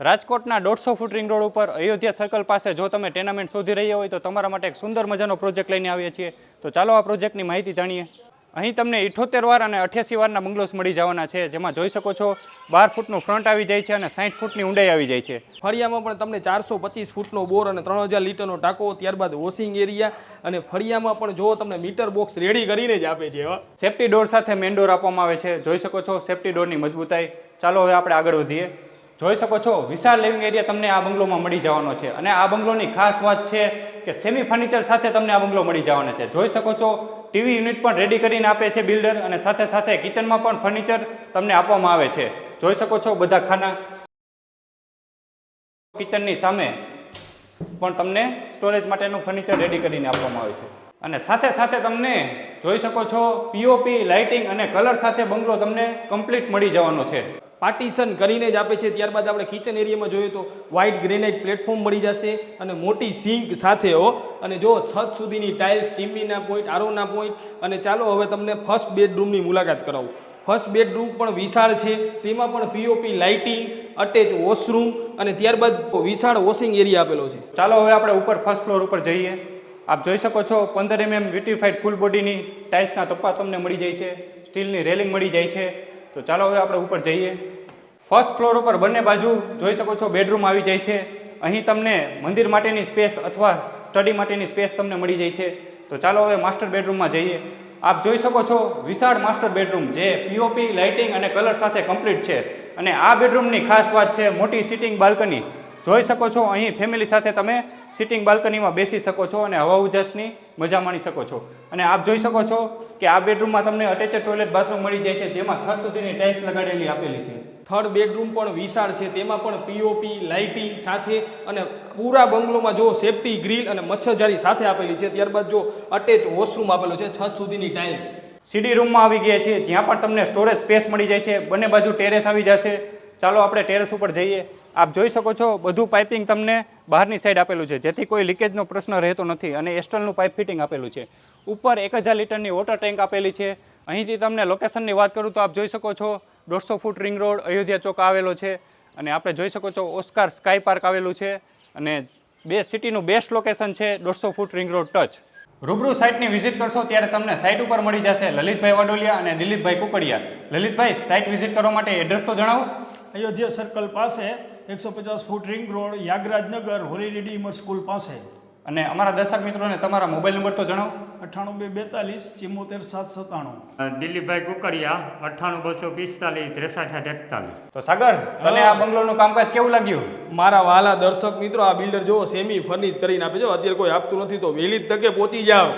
રાજકોટના દોઢસો foot ring road ઉપર અયોધ્યા સર્કલ પાસે જો તમે ટેનામેન્ટ શોધી રહ્યા હોય તો તમારા માટે એક સુંદર મજાનો પ્રોજેક્ટ લઈને આવીએ છીએ. તો ચાલો આ પ્રોજેક્ટની માહિતી જાણીએ. અહીં તમને ઇઠોતેર વાર અને અઠ્યાસી વારના બંગલોસ મળી જવાના છે જેમાં જોઈ શકો છો બાર ફૂટનું ફ્રન્ટ આવી જાય છે અને સાઠ ફૂટની ઊંડાઈ આવી જાય છે. ફળિયામાં પણ તમને ચારસો પચીસ ફૂટનો બોર અને ત્રણ હજાર લીટરનો ટાંકો ત્યારબાદ વોશિંગ એરિયા અને ફળિયામાં પણ જો તમને મીટર બોક્સ રેડી કરીને જ આપે છે સેફ્ટી ડોર સાથે મેન ડોર આપવામાં આવે છે. જોઈ શકો છો સેફ્ટી ડોરની મજબૂતાઈ. ચાલો હવે આપણે આગળ વધીએ. જોઈ શકો છો, વિશાળ લિવિંગ એરિયા તમને આ બંગલોમાં મળી જવાનો છે. અને આ બંગલોની ખાસ વાત છે કે સેમી ફર્નિચર સાથે તમને આ બંગલો મળી જવાનો છે. જોઈ શકો છો ટીવી યુનિટ પણ રેડી કરીને આપે છે બિલ્ડર અને સાથે સાથે કિચનમાં પણ ફર્નિચર તમને આપવામાં આવે છે. જોઈ શકો છો બધા ખાના કિચનની સામે પણ તમને સ્ટોરેજ માટેનું ફર્નિચર રેડી કરીને આપવામાં આવે છે. અને સાથે સાથે તમને જોઈ શકો છો પીઓપી લાઇટિંગ અને કલર સાથે બંગલો તમને કમ્પ્લીટ મળી જવાનો છે. પાર્ટીશન કરીને જ આપે છે. ત્યારબાદ આપણે કિચન એરિયામાં જોઈએ તો વ્હાઇટ ગ્રેનાઇટ પ્લેટફોર્મ મળી જશે અને મોટી સિંક સાથે હો. અને જો છત સુધીની ટાઇલ્સ ચીમનીના પોઈન્ટ આરોના પોઈન્ટ અને ચાલો હવે તમને ફર્સ્ટ બેડરૂમની મુલાકાત કરાવું. ફર્સ્ટ બેડરૂમ પણ વિશાળ છે. તેમાં પણ પીઓપી લાઇટિંગ અટેચ વોશરૂમ અને ત્યારબાદ વિશાળ વોશિંગ એરિયા આપેલો છે. ચાલો હવે આપણે ઉપર ફર્સ્ટ ફ્લોર ઉપર જઈએ. આપ જોઈ શકો છો પંદર એમએમ વિટીફાઈડ ફૂલ બોડીની ટાઇલ્સના તપ્પા તમને મળી જાય છે. સ્ટીલની રેલિંગ મળી જાય છે. તો ચાલો હવે આપણે ઉપર જઈએ. ફર્સ્ટ ફ્લોર ઉપર બંને બાજુ જોઈ શકો છો બેડરૂમ આવી જાય છે. અહીં તમને મંદિર માટેની સ્પેસ અથવા સ્ટડી માટેની સ્પેસ તમને મળી જાય છે. તો ચાલો હવે માસ્ટર બેડરૂમમાં જઈએ. આપ જોઈ શકો છો વિશાળ માસ્ટર બેડરૂમ જે પીઓપી લાઇટિંગ અને કલર સાથે કમ્પ્લીટ છે. અને આ બેડરૂમની ખાસ વાત છે મોટી સિટિંગ બાલ્કની જોઈ શકો છો અહીં ફેમિલી સાથે તમે સિટિંગ બાલ્કનીમાં બેસી શકો છો અને હવા ઉજાસની મજા માણી શકો છો. અને આપ જોઈ શકો છો કે આ બેડરૂમમાં તમને અટેચ ટોયલેટ બાથરૂમ મળી જાય છે, જેમાં છ સુધીની ટાઇલ્સ લગાડેલી આપેલી છે. થર્ડ બેડરૂમ પણ વિશાળ છે. તેમાં પણ પીઓપી લાઇટિંગ સાથે અને પૂરા બંગલોમાં જો સેફટી ગ્રીલ અને મચ્છરજારી સાથે આપેલી છે. ત્યારબાદ જો અટેચ વોશરૂમ આપેલો છે છત સુધીની ટાઇલ્સ સીડી રૂમમાં આવી ગયા છીએ જ્યાં પણ તમને સ્ટોરેજ સ્પેસ મળી જાય છે, બંને બાજુ ટેરેસ આવી જશે. ચાલો આપણે ટેરેસ ઉપર જઈએ. આપ જોઈ શકો છો, બધું પાઇપિંગ તમને બહારની સાઈડ આપેલું છે. જેથી કોઈ લીકેજનો પ્રશ્ન રહેતો નથી અને એસ્ટલનું પાઇપ ફિટિંગ આપેલું છે. ઉપર એક હજાર લીટરની વોટર ટેન્ક આપેલી છે. અહીંથી તમને લોકેશનની વાત કરું તો આપ જોઈ શકો છો. દોઢસો ફૂટ રિંગ રોડ અયોધ્યા ચોક આવેલો છે અને આપણે જોઈ શકો છો ઓસ્કાર સ્કાય પાર્ક આવેલું છે અને બે સિટીનું બેસ્ટ લોકેશન છે દોઢસો ફૂટ રિંગ રોડ ટચ. રૂબરૂ સાઇટની વિઝિટ કરશો ત્યારે તમને સાઇટ ઉપર મળી જશે લલિતભાઈ વડોલિયા અને દિલીપભાઈ કુકડિયા. લલિતભાઈ સાઇટ વિઝિટ કરવા માટે એડ્રેસ તો જણાવો. અયોધ્યા સર્કલ પાસે એકસો પચાસ foot ring road Yagrajnagar Holy Redeemer school પાસે. અને અમારા દર્શક મિત્રોને તમારા મોબાઈલ નંબર તો જણાવો. અઠ્ઠાણું બે બેતાલીસ ચિમ્મોતેર સાત સત્તાણું. દિલીપભાઈ કુકરિયા અઠ્ઠાણું બસો પિસ્તાલીસ ત્રેસઠ આઠ એકતાલીસ. તો સાગર તને આ બંગલોનું કામકાજ કેવું લાગ્યું? મારા વાલા દર્શક મિત્રો આ બિલ્ડર જો સેમી ફર્નિશ કરીને આપે જો અત્યારે કોઈ આપતું નથી તો વહેલી તકે પહોંચી જાઓ.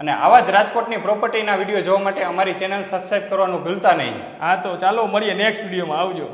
અને આવા જ રાજકોટની પ્રોપર્ટીના વીડિયો જોવા માટે અમારી ચેનલ સબસ્ક્રાઇબ કરવાનું ભૂલતા નહીં. હા તો ચાલો મળીએ નેક્સ્ટ વિડીયોમાં આવજો.